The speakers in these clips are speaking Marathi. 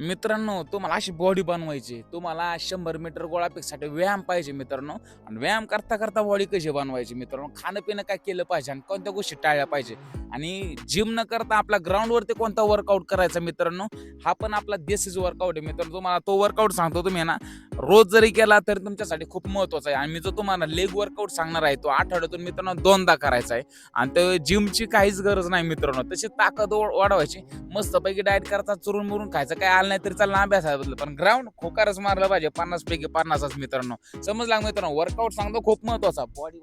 मित्रांनो तुम्हाला अशी बॉडी बनवायची तुम्हाला शंभर मीटर गोळापेक्षासाठी व्यायाम पाहिजे मित्रांनो. आणि व्यायाम करता करता बॉडी कशी बनवायची मित्रांनो? खाणं पिणं काय केलं पाहिजे आणि कोणत्या गोष्टी टाळल्या पाहिजे? आणि जिम न करता आपल्या ग्राउंडवरती कोणता वर्कआउट करायचा मित्रांनो? हा पण आपला देशीच वर्कआउट आहे मित्रांनो. तुम्हाला तो वर्कआउट सांगतो तुम्ही ना. रोज जरी केला तरी तुमच्यासाठी खूप महत्त्वाचा आहे. आणि मी जो तुम्हाला लेग वर्कआउट सांगणार आहे तो आठवड्यातून मित्रांनो दोनदा करायचा आहे. आणि तो जिमची काहीच गरज नाही मित्रांनो. तशी ताकद वाढवायची. मस्तपैकी डाएट करता चुरून मुरून खायचं काय चालला नाही तरी चालला अभ्यासाबद्दल. पण ग्राउंड खोकारच मारलं पाहिजे पन्नास पैकी पन्नासच मित्रांनो. समजला मित्रांनो? वर्कआउट सांगतो खूप महत्त्वाचा बॉडी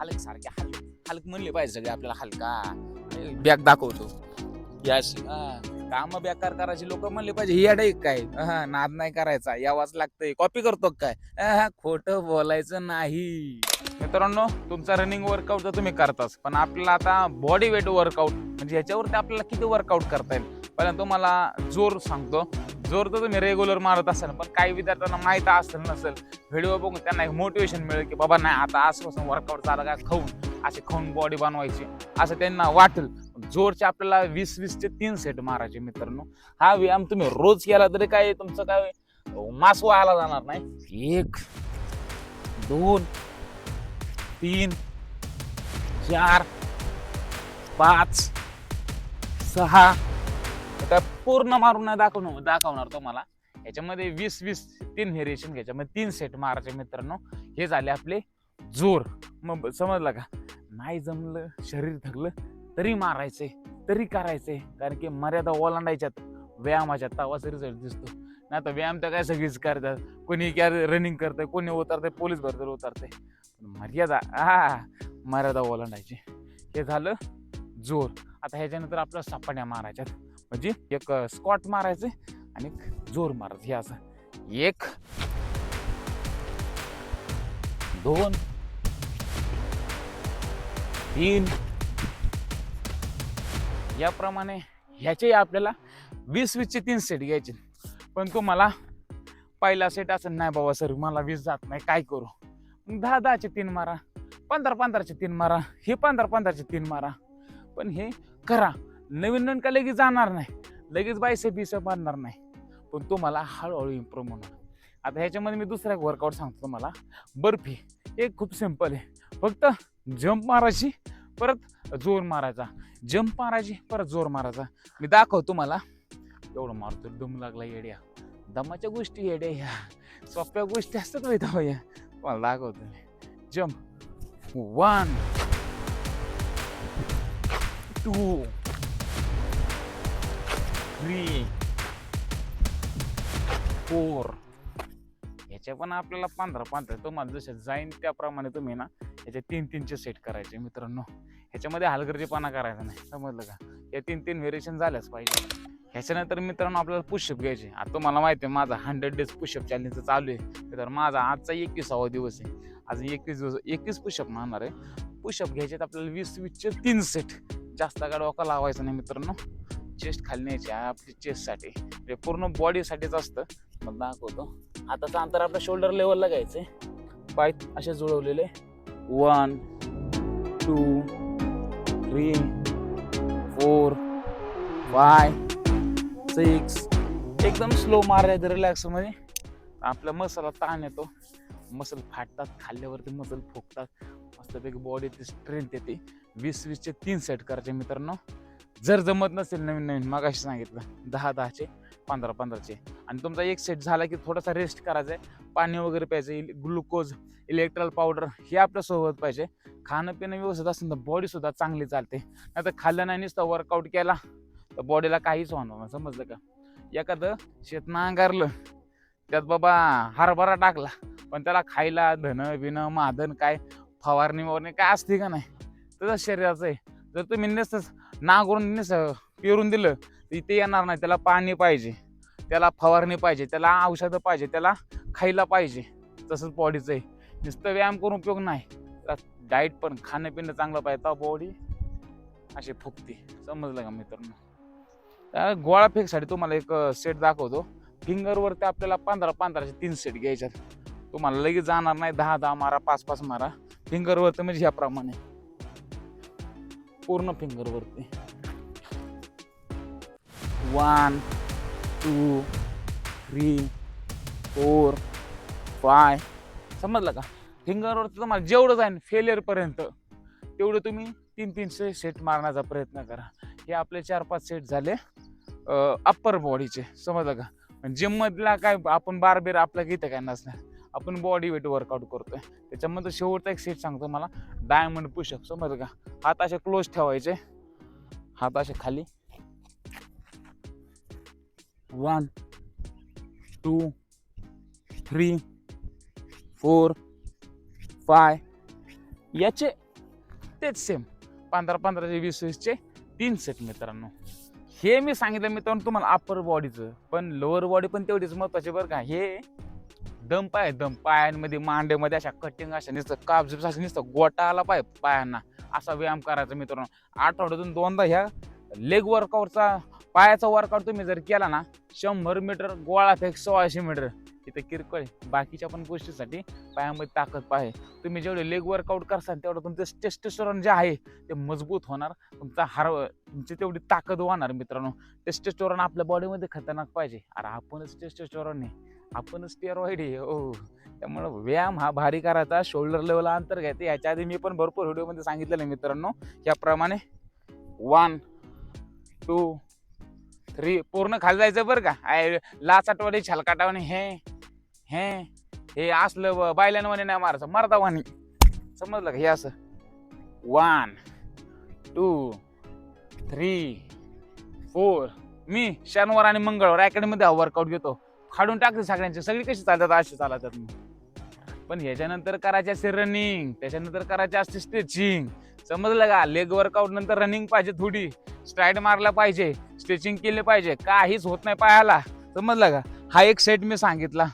हलक सारखे हलक हलक म्हणले पाहिजे सगळे आपल्याला हलका. बॅग दाखवतो. याशी काम बेकार करायची लोक म्हणले पाहिजे ही अडे काय? हा, नाद नाही करायचा. यावाच लागतंय. कॉपी करतो काय? खोट बोलायचं नाही. मित्रांनो तुमचा रनिंग वर्कआउट तर तुम्ही करताच. पण आपल्याला आता बॉडी वेट वर्कआउट म्हणजे ह्याच्यावरती आपल्याला किती वर्कआउट करता येईल? पहिल्यांदा तुम्हाला जोर सांगतो. जोर तर तुम्ही रेग्युलर मारत असाल पण काही विद्यार्थ्यांना माहीत असेल नसेल व्हिडिओ बघून त्यांना एक मोटिवेशन मिळेल की बाबा नाही आता आजपासून वर्कआउट झाला का खाऊन असे खाऊन बॉडी बनवायची असं त्यांना वाटेल. जोरचे आपल्याला वीस वीसचे तीन सेट मारायचे मित्रांनो. हा व्यायाम तुम्ही रोज केला तरी काय तुमचं काय मास व्हायला जाणार नाही. एक दोन तीन चार पाच सहा तर पूर्ण मारून दाखवणं दाखवणार तुम्हाला याच्यामध्ये वीस वीस तीन व्हेरिएशन घ्यायच्यामध्ये तीन सेट मारायचे मित्रांनो. हे झाले आपले जोर. मग समजलं का? नाही जमलं शरीर थकलं तरी मारायचे तरी करायचे. कारण की मर्यादा ओलांडायच्यात व्यायामाच्या तवाच रिझल्ट दिसतो. नाही तर व्यायाम तर काय सगळीच करतात. कोणी काय रनिंग करते कोणी उतरते पोलीस भरतर उतरते मर्यादा हा मर्यादा ओलांडायची. हे झालं जोर. आता ह्याच्यानंतर आपल्या सपाट्या मारायच्यात. म्हणजे एक स्कॉट मारायचं आणि जोर मारायचं. हे असं. एक दोन तीन. याप्रमाणे ह्याचे आपल्याला वीस वीसचे तीन सेट घ्यायचे. पण तुम्हाला पहिला सेट असं नाही बाबा सर मला वीस जात नाही काय करू? मग दहा दहाचे तीन मारा. पंधरा पंधराचे तीन मारा. हे पंधरा पंधराचे तीन मारा. पण हे करा. नवीन नवीन का लगेच जाणार नाही. लगेच बायसे बिसे मारणार नाही. पण तुम्हाला हळूहळू इम्प्रूव्ह होणार. आता ह्याच्यामध्ये मी दुसरा एक वर्कआउट सांगतो तुम्हाला. बर्फी. एक खूप सिंपल आहे. फक्त जंप मारायची परत जोर मारायचा. जंप मारायची परत जोर मारायचा. मी दाखवतो तुम्हाला. एवढं मारतो दम लागला येड्या. दमाच्या गोष्टी येड्या. ह्या सोप्या गोष्टी असतात माहिती या. तुम्हाला दाखवतो मी. Jump one two three four ह्याच्या पण आपल्याला पंधरा पंधरा तुम्हाला जसे जाईन त्याप्रमाणे तुम्ही ना ह्याच्या तीन तीनचे सेट करायचे मित्रांनो. ह्याच्यामध्ये हलगर्जीपणा करायचा नाही. समजलं का? या तीन तीन व्हेरिएशन झाल्याच पाहिजे. ह्याच्यानंतर मित्रांनो आपल्याला पुशअप घ्यायचे. आता तुम्हाला माहिती आहे माझा हंड्रेड डेज पुशअप चॅलेंज चालू आहे. तर माझा आजचा एकविसावा दिवस आहे. आज एकवीस दिवस एकवीस पुशअप मारणार आहे. पुशअप घ्यायचे आपल्याला वीस वीसचे तीन सेट जास्त का डोका लावायचा नाही मित्रांनो. चेस्ट खाली न्यायची आहे आपली चेस्टसाठी म्हणजे पूर्ण बॉडीसाठीच असतं. मग दाखवतो. हाताचं अंतर आपल्या शोल्डर लेवलला आहे पाय असे जुळवलेले. One two three four five six एकदम स्लो मारायचं रिलॅक्समध्ये आपला आपल्या ताण येतो. मसल फाटतात खाल्ल्यावरती मसल फुगतात. मस्तपैकी बॉडीची स्ट्रेंथ येते. वीस वीसचे तीन सेट करायचे मित्रांनो. जर जमत नसेल नवीन नवीन मगाशी सांगितलं दहा दहाचे पंधरा पंधराचे. आणि तुमचा एक सेट झाला की थोडासा रेस्ट करायचा आहे. पाणी वगैरे प्यायचं ग्लुकोज इलेक्ट्रॉल पावडर हे आपल्यासोबत पाहिजे. खाणं पिणं व्यवस्थित असेल तर बॉडीसुद्धा चांगली चालते. नाही तर खाल्लं नाही नुसतं वर्कआउट केला तर बॉडीला काहीच होणार नाही. समजलं का? एखादं शेत नांगारलं त्यात बाबा हरभरा टाकला पण त्याला खायला धन बिणं माधन काय फवारणी ववारणी काय असते का नाही? तसं शरीराचं आहे. जर तुम्ही नसतंच नांगरून पेरून दिलं. तर ते येणार नाही त्याला पाणी पाहिजे. त्याला फवारणी पाहिजे त्याला औषधं पाहिजे त्याला खायला पाहिजे. तसंच बॉडीचं आहे. नुसतं व्यायाम करून उपयोग नाही. त्याला डाईट पण खाणं पिणं चांगलं पाहिजे. तर बॉडी अशी फुगते. समजलं का मित्रांनो? त्या गोळा फेकसाठी तुम्हाला एक सेट दाखवतो. फिंगरवरती आपल्याला पंधरा पंधराचे तीन सेट घ्यायच्यात. तुम्हाला लगेच जाणार नाही. दहा दहा मारा पाच पाच मारा. फिंगरवरती म्हणजे ह्याप्रमाणे. पूर्ण फिंगरवरती one two three four five समजलं का? फिंगरवरती तुम्हाला जेवढं जाईल फेलियरपर्यंत तेवढं तुम्ही तीन तीनशे सेट मारण्याचा प्रयत्न करा. हे आपले चार पाच सेट झाले अप्पर बॉडीचे समजलं का? जिममधला काय आपण बारबेर आपल्या इथं काय नसणार. आपण बॉडी वेट वर्कआउट करतोय. त्याच्यामध्ये शेवटचा एक सेट सांगतो मला. डायमंड पुशअप समज का? हात असे क्लोज ठेवायचे. हात असे खाली. One two three four five याचे तेच सेम पंधरा पंधराचे वीस वीसचे तीन सेट मित्रांनो. हे मी सांगितलं मित्रांनो तुम्हाला अप्पर बॉडीचं पण लोअर बॉडी पण तेवढीच महत्वाची बरं का. हे दम पाय दम पायांमध्ये मांड्यामध्ये अशा कटिंग अशा नुसतं कापझिप असं नुसतं गोटा आला पाय पायांना. असा व्यायाम करायचा मित्रांनो. आठवड्यातून दोनदा ह्या लेग वर्कआउटचा पायाचा वर्कआउट तुम्ही जर केला ना शंभर मीटर गोळा फेक सोळाशे मीटर इथं किरकोळ आहे. बाकीच्या पण गोष्टीसाठी पायामध्ये ताकद पाहे तुम्ही जेवढे लेग वर्कआउट करसाल तेवढं तुमचं टेस्टेस्टोरॉन जे आहे ते मजबूत होणार. तुमचा हार तुमची तेवढी ताकद होणार मित्रांनो. टेस्टेस्टोरॉन आपल्या बॉडीमध्ये खतरनाक पाहिजे. अरे आपणच टेस्टेस्टोरॉन नाही आपण स्टेरॉइड आहे हो. त्यामुळं व्यायाम हा भारी करायचा. शोल्डर लेवलला अंतर घ्यायचं. याच्या आधी मी पण भरपूर व्हिडिओमध्ये सांगितलेलं आहे मित्रांनो. याप्रमाणे वन टू थ्री पूर्ण खाली जायचं बरं का? आय लाचाटवाडी छलकाटावाने हे हे हे असलं ब- बायलांवाने नाही मारायचं. मर्दावानी समजलं का? हे असं. वन टू थ्री फोर मी शनिवार आणि मंगळवार अकॅडमीमध्ये वर्कआउट घेतो. काढून टाकते सगळ्यांची. सगळी कशी चालतात? अशी चालतात. पण ह्याच्यानंतर करायचे असते रनिंग त्याच्यानंतर करायचे असते स्ट्रेचिंग समजलं का? लेग वर्कआउट नंतर रनिंग पाहिजे थोडी. स्ट्राईड मारला पाहिजे. स्ट्रेचिंग केले पाहिजे. काहीच होत नाही पायाला. समजलं का? हा एक सेट मी सांगितला.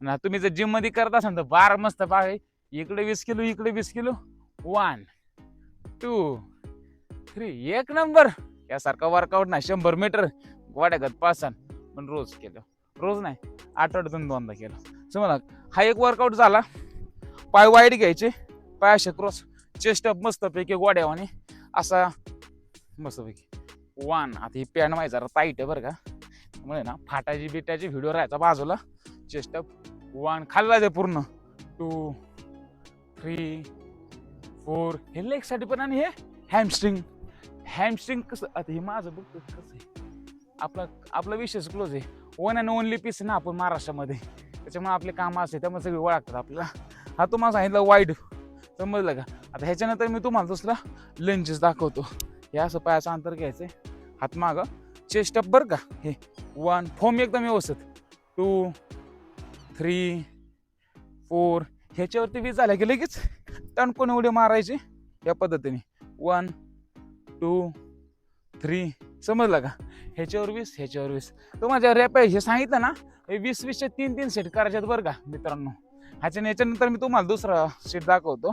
ना तुम्ही जर जिममध्ये करत असाल तर बार मस्त पाय. इकडे वीस किलो इकडे वीस किलो. वन टू थ्री एक नंबर यासारखा वर्कआउट नाही. शंभर मीटर वाड्यागत पासन. पण रोज केलं. रोज नाही आठवड्यातून दोनदा केलं. समजा हा एक वर्कआउट झाला पाय वाईट घ्यायचे पाय असे क्रॉस चेस्ट अप मस्तपैकी गोड्यावाने असा मस्तपैकी. वन आता ही पॅन्ट माहिती जरा टाईट आहे बरं का. म्हणजे ना फाटाची बिटाची व्हिडिओ राहायचा बाजूला. चेस्ट अप वन खाल्ला ते पूर्ण. टू थ्री फोर हे लेगसाठी पण आणि हे हॅमस्ट्रिंग हॅमस्ट्रिंग कसं आता हे माझं बघतो कसं आहे. आपला आपला विशेष क्लोज आहे. वन अँड ओनली पीस ना आपण महाराष्ट्रामध्ये. त्याच्यामुळे आपले कामं असते त्यामुळे सगळी ओळखतात आपल्याला. हा तुम्हाला सांगितलं वाईड समजलं का? आता ह्याच्यानंतर मी तुम्हाला दुसरा लेंजेस दाखवतो. हे असं पायाचं अंतर घ्यायचं आहे हात मागं. चेस्ट अप बरं का? हे. वन फॉर्म एकदम व्यवस्थित. टू थ्री फोर ह्याच्यावरती वीज झाल्या की लगेच टणकोन उडी मारायची या पद्धतीने. वन टू थ्री समजलं का? ह्याच्यावर वीस ह्याच्यावर वीस. तो माझ्या रॅप हे सांगितलं ना हे वीस वीसचे तीन तीन सेट करायचे बरं का मित्रांनो. ह्याच्या याच्यानंतर मी तुम्हाला दुसरा सेट दाखवतो.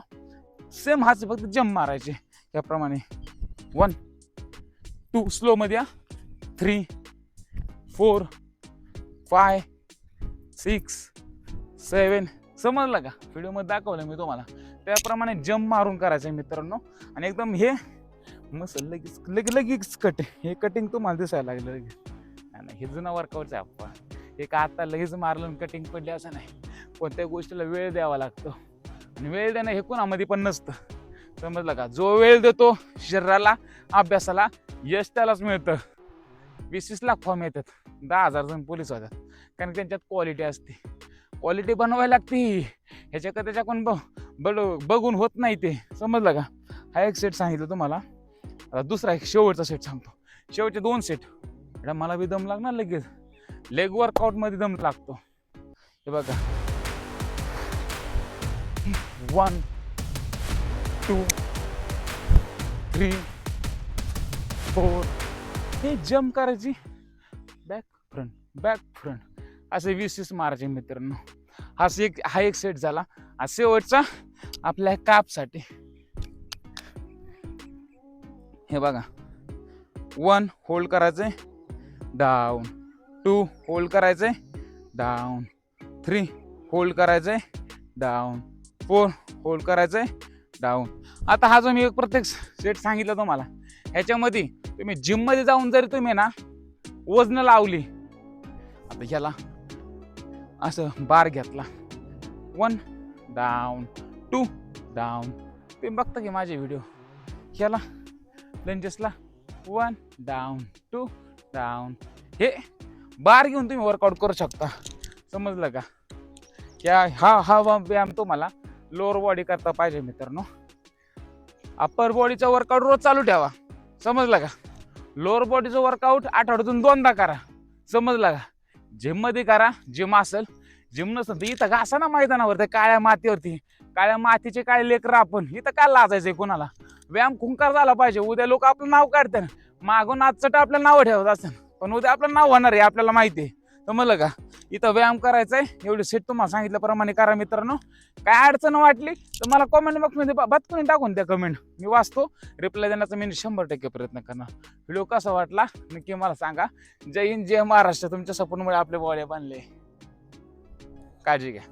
सेम हाच फक्त जम मारायचे. त्याप्रमाणे. वन टू स्लोमध्ये या three four five six seven समजलं का? व्हिडिओमध्ये दाखवलं मी तुम्हाला. त्याप्रमाणे जम्प मारून करायचं आहे मित्रांनो. आणि एकदम हे मस्त लगेच लगे लगेच कट हे कटिंग तुम्हाला दिसायला लागलं लगेच. नाही, नाही हे जुना वर्कआउटचं आहे अप्पा. हे का आता लगेच मारलं कटिंग पडली असं नाही. कोणत्या गोष्टीला वेळ द्यावा लागतो. आणि वेळ देणं हे कोणामध्ये पण नसतं. समजलं का? जो वेळ देतो शरीराला अभ्यासाला यश त्यालाच मिळतं. वीस वीस लाख फॉर्म येतात. दहा हजार जण पोलीस होतात. कारण त्यांच्यात क्वालिटी असते. क्वालिटी बनवायला लागते ह्याच्याकडे त्याच्याकडून त्याच्या ब बड बघून होत नाही ते. समजलं का? हा एक सेट सांगितलं तुम्हाला. आता दुसरा एक शेवटचा सेट सांगतो. शेवटचे दोन सेट एवढा मला बी दम लागणार लगेच. लेग वर्कआउटमध्ये दम लागतो. हे बघा. वन टू थ्री फोर हे जम्प करायची. बॅक फ्रंट बॅक फ्रंट असे वीस वीस मारायचे मित्रांनो. हा एक हा एक सेट झाला. हा शेवटचा आपल्या कापसाठी. हे बघा. वन होल्ड करायचे डाऊन टू होल्ड करायचे डाऊन थ्री होल्ड करायचे डाऊन फोर होल्ड करायचे डाऊन आता हा जो मी एक प्रत्येक सेट सांगितला तुम्हाला ह्याच्यामध्ये तुम्ही जिममध्ये जाऊन जरी तुम्ही ना वजनं लावली आता ह्याला असं बार घेतला. वन डाऊन टू डाऊन तुम्ही बघता की माझे व्हिडिओ ह्याला लंजेसला वन डाऊन टू डाऊन हे बार घेऊन तुम्ही वर्कआउट करू शकता. समजलं का? या हा हा वा- व्यायाम तुम्हाला लोअर बॉडी करता पाहिजे मित्रांनो. अप्पर बॉडीचा वर्कआउट रोज चालू ठेवा. समजलं का? लोअर बॉडीचं वर्कआउट आठवड्यातून दोनदा करा. समजलं का? जिममध्ये करा जिम असेल जिम नसेल तर इथं घासा ना मैदानावर त्या काळ्या मातीवरती. काळ्या मातीचे काय लेकरं आपण? इथं काय लाजायचंय कोणाला? व्यायाम खुंकार झाला पाहिजे. उद्या लोक आपलं नाव काढतात. मागून आजचं आपलं नाव ठेवत असतात. पण उद्या आपलं नाव होणार आहे आपल्याला माहिती आहे. तर मला का इथं व्यायाम करायचा आहे एवढी सेट तुम्हाला सांगितल्याप्रमाणे करा मित्रांनो. काय अडचण वाटली तर मला कमेंट बॉक्समध्ये बदकून टाकून द्या कमेंट मी वाचतो रिप्लाय देण्याचा मी शंभर टक्के प्रयत्न करणार. व्हिडिओ कसा वाटला नक्की मला सांगा. जय हिंद जय महाराष्ट्र. तुमच्या सपोर्टमुळे आपले बॉडे बांधले काळजी घ्या.